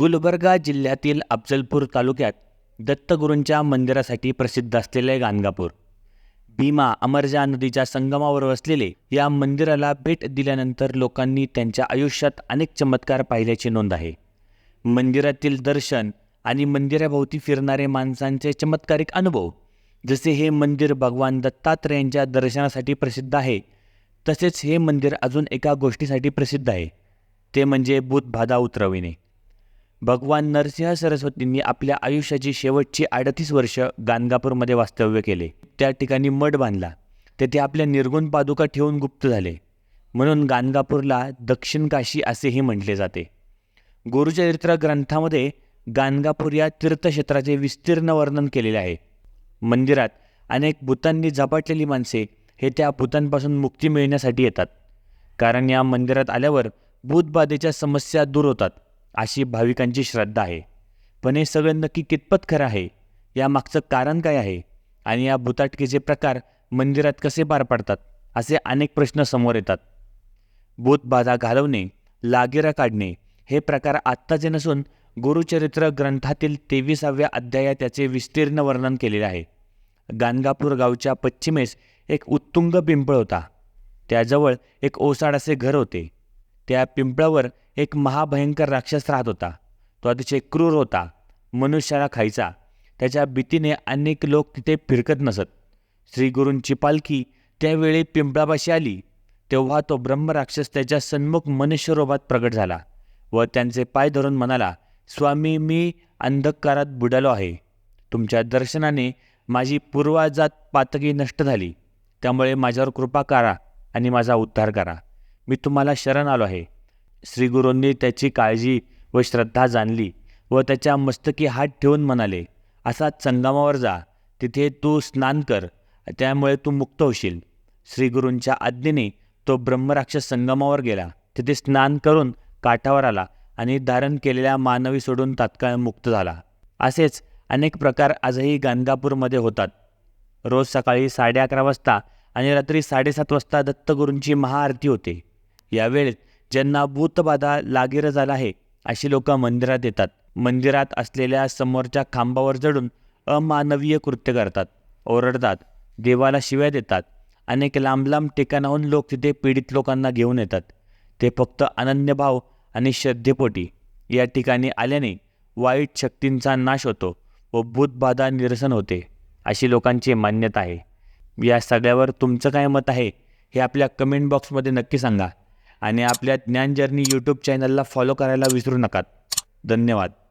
गुलबर्गा जिल्ह्यातील अफजलपूर तालुक्यात दत्तगुरूंच्या मंदिरासाठी प्रसिद्ध असलेले गाणगापूर. भीमा अमरजा नदीच्या संगमावर वसलेले या मंदिराला भेट दिल्यानंतर लोकांनी त्यांच्या आयुष्यात अनेक चमत्कार पाहिल्याची नोंद आहे. मंदिरातील दर्शन आणि मंदिराभोवती फिरणारे माणसांचे चमत्कारिक अनुभव जसे हे मंदिर भगवान दत्तात्रेयांच्या दर्शनासाठी प्रसिद्ध आहे तसेच हे मंदिर अजून एका गोष्टीसाठी प्रसिद्ध आहे ते म्हणजे भूतबाधा उतरविणे. भगवान नरसिंह सरस्वतींनी आपल्या आयुष्याची शेवटची अडतीस वर्ष गाणगापूरमध्ये वास्तव्य केले. त्या ठिकाणी मठ बांधला. तेथे आपल्या निर्गुण पादुका ठेवून गुप्त झाले. म्हणून गाणगापूरला दक्षिण काशी असेही म्हटले जाते. गुरुचरित्र ग्रंथामध्ये गाणगापूर या तीर्थक्षेत्राचे विस्तीर्ण वर्णन केलेले आहे. मंदिरात अनेक भूतांनी झपाटलेली माणसे हे त्या भूतांपासून मुक्ती मिळण्यासाठी येतात. कारण या मंदिरात आल्यावर भूतबाधेच्या समस्या दूर होतात. अशी भाविकांची श्रद्धा आहे. पण हे सगळं नक्की कितपत खरं आहे? यामागचं कारण काय आहे? आणि या भूताटकीचे प्रकार मंदिरात कसे पार पडतात? असे अनेक प्रश्न समोर येतात. भूतबाधा घालवणे लागेरा काढणे हे प्रकार आत्ताचे नसून गुरुचरित्र ग्रंथातील तेविसाव्या अध्यायात त्याचे विस्तीर्ण वर्णन केलेले आहे. गाणगापूर गावच्या पश्चिमेस एक उत्तुंग पिंपळ होता. त्याजवळ एक ओसाड असे घर होते. त्या पिंपळावर एक महाभयंकर राक्षस राहत होता. तो अतिशय क्रूर होता. मनुष्याला खायचा. त्याच्या भीतीने अनेक लोक तिथे फिरकत नसत. श्रीगुरूंची पालखी त्यावेळी पिंपळापाशी आली. तेव्हा तो ब्रह्मराक्षस त्याच्या सन्मुख मनुष्यरूपात प्रगट झाला व त्यांचे पाय धरून म्हणाला स्वामी मी अंधकारात बुडालो आहे. तुमच्या दर्शनाने माझी पूर्वाजात पातकी नष्ट झाली. त्यामुळे माझ्यावर कृपा करा आणि माझा उद्धार करा. मी तुम्हाला शरण आलो आहे. श्रीगुरूंनी त्याची काळजी व श्रद्धा जाणली व त्याच्या मस्तकी हात ठेवून म्हणाले असा संगमावर जा. तिथे तू स्नान कर. त्यामुळे तू मुक्त होशील. श्रीगुरूंच्या आज्ञेने तो ब्रह्मराक्षस संगमावर गेला. तिथे स्नान करून काठावर आला आणि धारण केलेल्या मानवी सोडून तात्काळ मुक्त झाला. असेच अनेक प्रकार आजही गाणगापूरमध्ये होतात. रोज सकाळी साडे अकरा वाजता आणि रात्री साडेसात वाजता दत्तगुरूंची महाआरती होते. यावेळेत ज्यांना भूतबाधा लागेर झाला आहे अशी लोक मंदिरात येतात. मंदिरात असलेल्या समोरच्या खांबावर चढून अमानवीय कृत्य करतात. ओरडतात देवाला शिव्या देतात. अनेक लांब लांब ठिकाणाहून लोक तिथे पीडित लोकांना घेऊन येतात. ते फक्त अनन्यभाव आणि श्रद्धेपोटी. या ठिकाणी आल्याने वाईट शक्तींचा नाश होतो व भूतबाधा निरसन होते अशी लोकांची मान्यता आहे. या सगळ्यावर तुमचं काय मत आहे हे आपल्या कमेंट बॉक्समध्ये नक्की सांगा. आणि आपल्या ज्ञानजर्नी यूट्यूब चॅनलला फॉलो करायला विसरू नका. धन्यवाद.